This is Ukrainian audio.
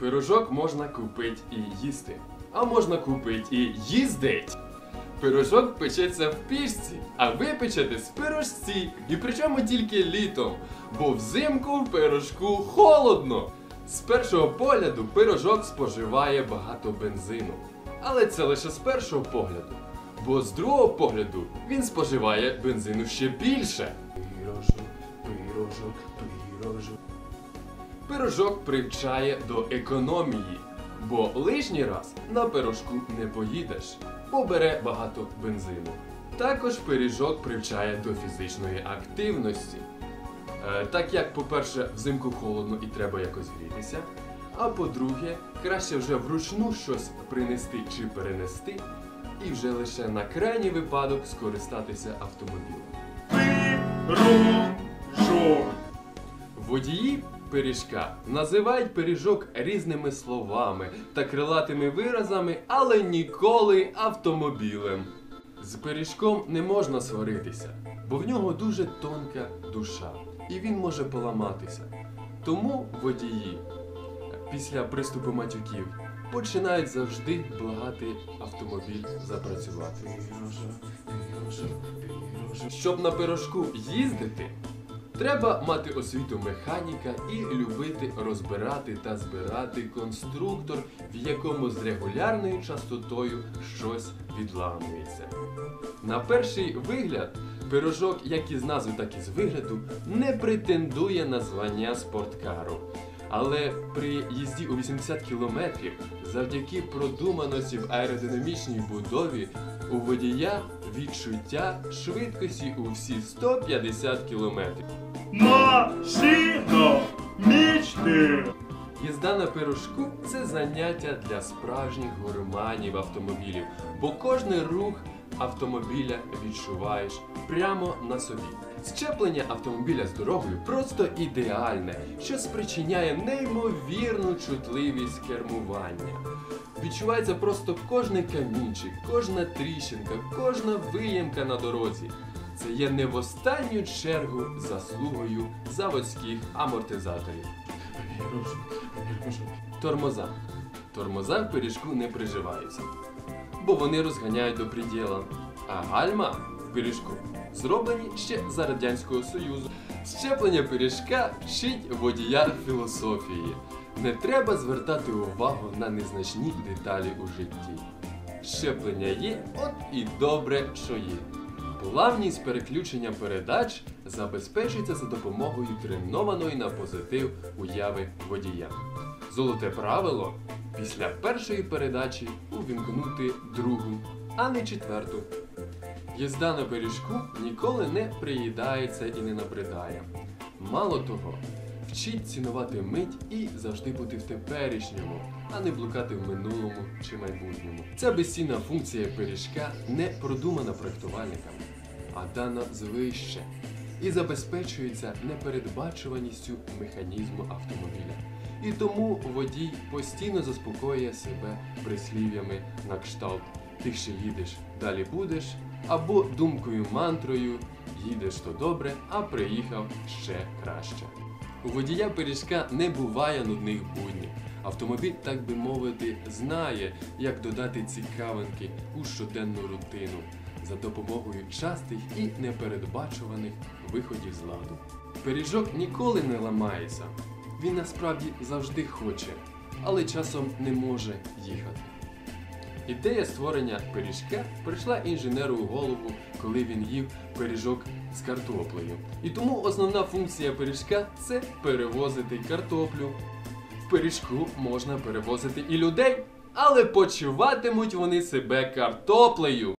Пирожок можна купити і їсти, а можна купити і їздить. Пирожок печеться в пічці, а ви печете з пирожці. І причому тільки літом, бо взимку в пирожку холодно. З першого погляду пирожок споживає багато бензину. Але це лише з першого погляду. Бо з другого погляду він споживає бензину ще більше. Пирожок, пирожок, пирожок. Пирожок привчає до економії, бо лишній раз на пирожку не поїдеш, бо бере багато бензину. Також пиріжок привчає до фізичної активності. Е, так як, по-перше, взимку холодно і треба якось грітися. А по-друге, краще вже вручну щось принести чи перенести, і вже лише на крайній випадок скористатися автомобілем. Пирожок. Водії пиріжка називають пиріжок різними словами та крилатими виразами, але ніколи автомобілем. З пиріжком не можна сваритися, бо в нього дуже тонка душа, і він може поламатися. Тому водії після приступу матюків починають завжди благати автомобіль запрацювати. Щоб на пирожку їздити, Треба мати освіту механіка і любити розбирати та збирати конструктор, в якому з регулярною частотою щось відламується. На перший вигляд, пирожок, як із назви, так і з вигляду, не претендує на звання спорткару. Але при їзді у 80 км завдяки продуманості в аеродинамічній будові у водія відчуття швидкості у всі 150 км. Машина мечти. Їзда на пирожку це заняття для справжніх гурманів автомобілів, бо кожний рух автомобіля відчуваєш прямо на собі. Щеплення автомобіля з дорогою просто ідеальне, що спричиняє неймовірну чутливість кермування. Відчувається просто кожний камінчик, кожна тріщинка, кожна виємка на дорозі. Це є не в останню чергу заслугою заводських амортизаторів. Тормоза. Тормоза в пиріжку не приживаються, бо вони розганяють до приділа. А гальма пиріжку зроблені ще за Радянського Союзу. Щеплення пиріжка вчить водія філософії. Не треба звертати увагу на незначні деталі у житті. Щеплення є, от і добре, що є. Плавність переключення передач забезпечується за допомогою тренованої на позитив уяви водія. Золоте правило після першої передачі увімкнути другу, а не четверту. Їзда на пиріжку ніколи не приїдається і не набридає. Мало того, вчить цінувати мить і завжди бути в теперішньому, а не блукати в минулому чи майбутньому. Ця безцінна функція пиріжка не продумана проєктувальниками, а дана звище і забезпечується непередбачуваністю механізму автомобіля. І тому водій постійно заспокоює себе прислів'ями на кшталт ти ще їдеш, далі будеш, або думкою мантрою їдеш то добре, а приїхав ще краще. У водія пиріжка не буває нудних буднів. Автомобіль, так би мовити, знає, як додати цікавинки у щоденну рутину за допомогою частих і непередбачуваних виходів з ладу. Пиріжок ніколи не ламається. Він насправді завжди хоче, але часом не може їхати. Ідея створення пиріжка прийшла інженеру у голову, коли він їв пиріжок з картоплею. І тому основна функція пиріжка це перевозити картоплю. В пиріжку можна перевозити і людей, але почуватимуть вони себе картоплею.